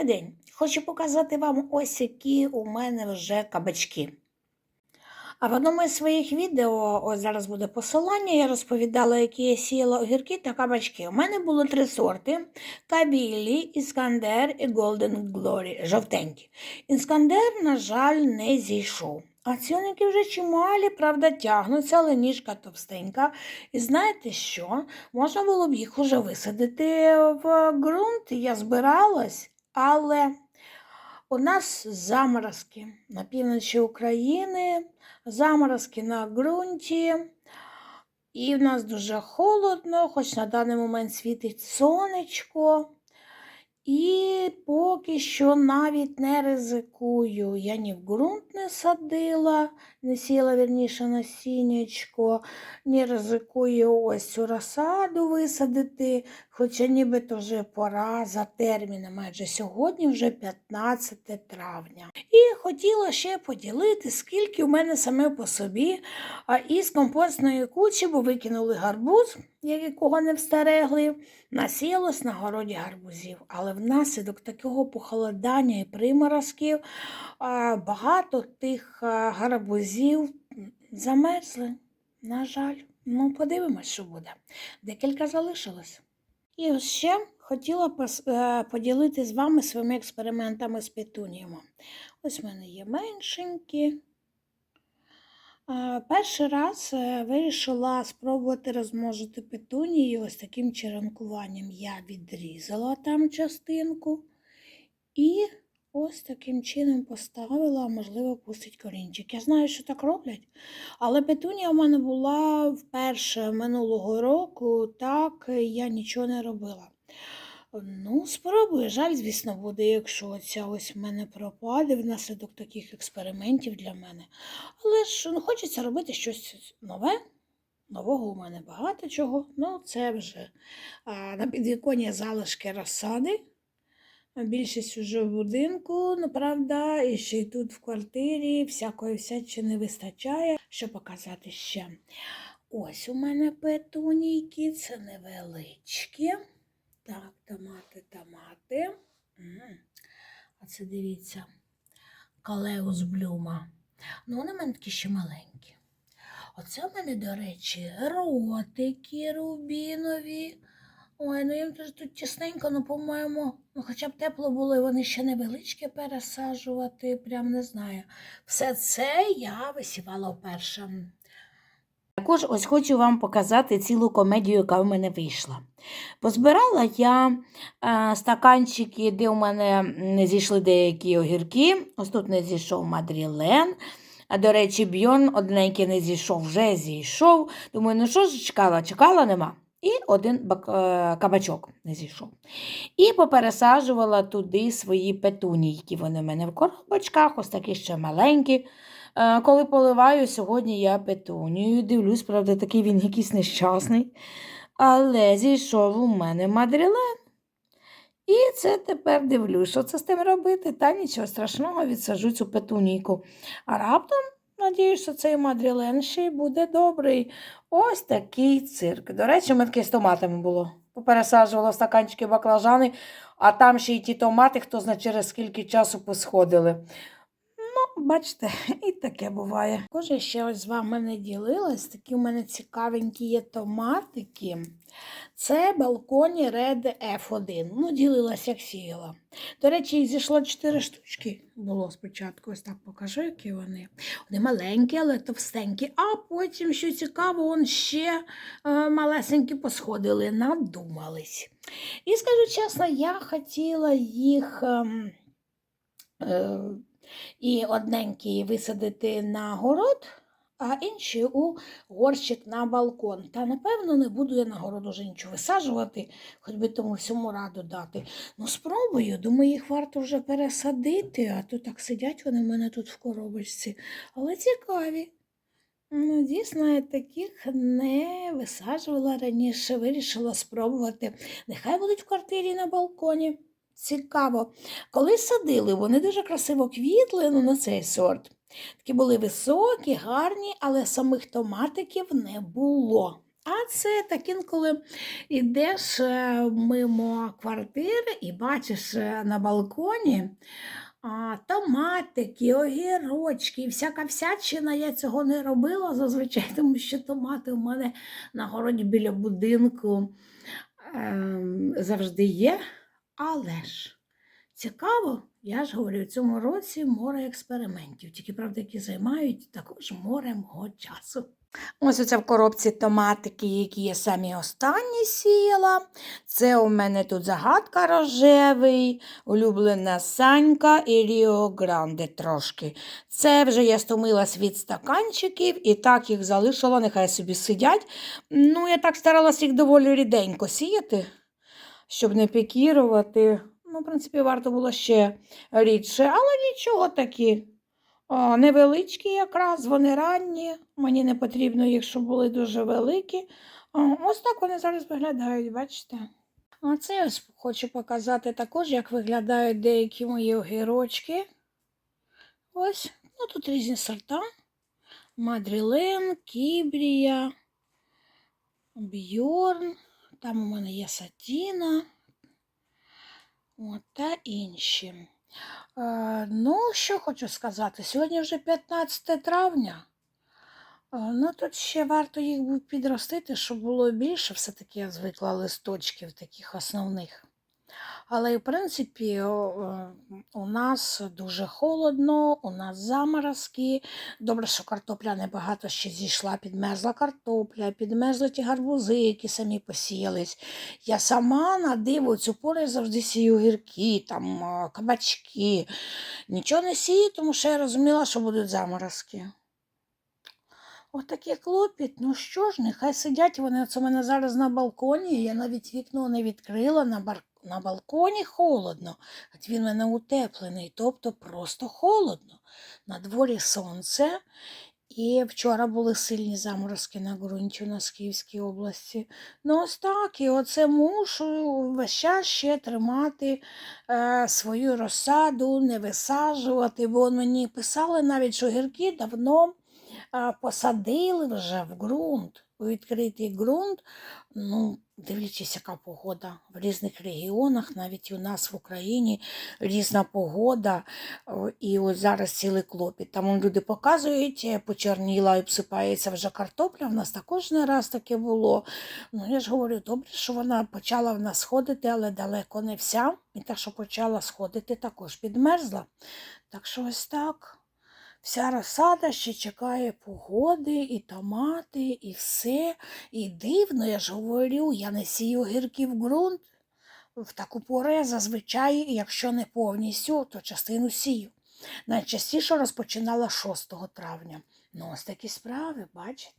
Добрий день! Хочу показати вам ось які у мене вже кабачки. А в одному із своїх відео, ось зараз буде посилання, я розповідала, які я сіяла огірки та кабачки. У мене було три сорти: Кабілі, Іскандер і Golden Glory, жовтенькі. Іскандер, на жаль, не зійшов. А цінники вже чималі, правда, тягнуться, але ніжка товстенька. І знаєте що? Можна було б їх уже висадити в ґрунт. Я збиралась, але у нас заморозки на півночі України, заморозки на ґрунті. І в нас дуже холодно, хоч на даний момент світить сонечко. І поки що навіть не ризикую. Я ні в ґрунт не садила, не сіла вірніше насіннячко, ні ризикую ось цю розсаду висадити, хоча нібито вже пора за терміном, майже сьогодні вже 15 травня. І хотіла ще поділити, скільки у мене саме по собі із компостної кучі, бо викинули гарбуз, якого не встерегли, насілось на городі гарбузів. Але внаслідок такого похолодання і приморозків багато тих гарбузів замерзли. На жаль, ну подивимось, що буде. Декілька залишилось. І ще хотіла е, поділити з вами своїми експериментами з петуніями. Ось в мене є меншенькі. Перший раз е, вирішила спробувати розмножити петунії ось таким черенкуванням. Я відрізала там частинку і ось таким чином поставила, можливо, пустить корінчик. Я знаю, що так роблять, але петунія в мене була вперше минулого року, так я нічого не робила. Ну, спробую. Жаль, звісно, буде, якщо ця ось в мене пропаде внаслідок таких експериментів для мене. Але ж ну, хочеться робити щось нове. Нового у мене багато чого. Ну, це вже а, на підвіконні залишки розсади. Більшість уже в будинку, ну правда, і ще й тут в квартирі всякої всячини вистачає. Що показати ще? Ось у мене петунійки, це невеличкі. Так, томати, томати. А це дивіться, калеус блюма. Ну, вони в мене такі ще маленькі. Оце в мене, до речі, ротики рубінові. Ой, ну їм теж тут тісненько, ну, по-моєму, ну хоча б тепло було, і вони ще невеличкі пересаджувати, прям не знаю. Все це я висівала вперше. Також ось хочу вам показати цілу комедію, яка в мене вийшла. Позбирала я е, стаканчики, де у мене не зійшли деякі огірки. Ось тут не зійшов мадрілен. А до речі, бьорн одненький не зійшов, вже зійшов. Думаю, ну що ж чекала? Чекала нема. І один е, кабачок не зійшов. І попересаджувала туди свої петунійки. Вони в мене в коробочках, ось такі ще маленькі. Е, Коли поливаю, сьогодні я петунію. Дивлюсь, правда, такий він якийсь нещасний. Але зійшов у мене мадрілен. І це тепер дивлюсь, що це з тим робити. Та нічого страшного, відсаджу цю петунійку. А раптом, надіюсь, що цей мадрілен ще й буде добрий. Ось такий цирк. До речі, мене таке з томатами було. Попересаджувала стаканчики баклажани, а там ще й ті томати, хто знає через скільки часу посходили. Бачите, і таке буває. Також я ще ось з вами не ділилась. Такі у мене цікавенькі є томатики. Це балконі Red F1. Ну, ділилась, як сіяла. До речі, їх зійшло 4 штучки. Було спочатку. Ось так покажу, які вони. Вони маленькі, але товстенькі. А потім, що цікаво, он ще е, малесенькі посходили, надумались. І скажу чесно, я хотіла їх. ем, е, і одненькі висадити на город, а інші у горщик на балкон. Та напевно не буду я на город уже нічого висаджувати, хоч би тому всьому раду дати. Ну, спробую, думаю, їх варто вже пересадити, а то так сидять вони в мене тут в коробочці. Але цікаві. Ну, дійсно, я таких не висаджувала раніше, вирішила спробувати. Нехай будуть в квартирі на балконі. Цікаво. Коли садили, вони дуже красиво квітли ну, на цей сорт. Такі були високі, гарні, але самих томатиків не було. А це так інколи йдеш е, мимо квартири і бачиш е, на балконі а, томатики, огірочки, всяка всячина. Я цього не робила зазвичай, тому що томати у мене на городі біля будинку ем, завжди є. Але ж цікаво, я ж говорю, в цьому році море експериментів, тільки правда, які займають також море мого часу. Ось оце в коробці томатики, які я самі останні сіяла. Це у мене тут загадка рожевий, улюблена Санька і Ріо Гранде трошки. Це вже я стомилась від стаканчиків і так їх залишила, нехай собі сидять. Ну, я так старалась їх доволі ріденько сіяти, щоб не пікірувати. Ну, в принципі, варто було ще рідше, але нічого такі. О, невеличкі якраз, вони ранні. Мені не потрібно їх, щоб були дуже великі. О, ось так вони зараз виглядають, бачите? А це ось хочу показати також, як виглядають деякі мої огірочки. Ось, ну тут різні сорта. Мадрілен, Кібрія, Бьорн. Там у мене є Сатіна. От, та інші. Е, ну, що хочу сказати, сьогодні вже 15 травня. Е, ну, тут ще варто їх підростити, щоб було більше. Все-таки я звикла листочків таких основних. Але, в принципі, е, у нас дуже холодно, у нас заморозки. Добре, що картопля небагато ще зійшла, підмерзла картопля, підмерзли ті гарбузи, які самі посіялись. Я сама на диво цю пору завжди сію гірки, там, кабачки. Нічого не сію, тому що я розуміла, що будуть заморозки. Отакий клопіт, ну що ж, нехай сидять вони. Оце у мене зараз на балконі. Я навіть вікно не відкрила на, бар... на балконі холодно, от він мене утеплений, тобто просто холодно. На дворі сонце. І вчора були сильні заморозки на ґрунті у Київській області. Ну, ось так, і оце мушу весь час ще тримати е, свою розсаду, не висаджувати, бо мені писали навіть, що гірки давно а, посадили вже в ґрунт, у відкритий ґрунт. Ну, дивлячись, яка погода в різних регіонах, навіть у нас в Україні різна погода. І ось зараз цілий клопіт. Там люди показують, е, почорніла і обсипається вже картопля. В нас також не раз таке було. Ну, я ж говорю, добре, що вона почала в нас сходити, але далеко не вся. І та, що почала сходити, також підмерзла. Так що ось так. Вся розсада ще чекає погоди, і томати, і все. І дивно, я ж говорю, я не сію гірки в ґрунт. В таку пору я зазвичай, якщо не повністю, то частину сію. Найчастіше розпочинала 6 травня. Ну, ось такі справи, бачите.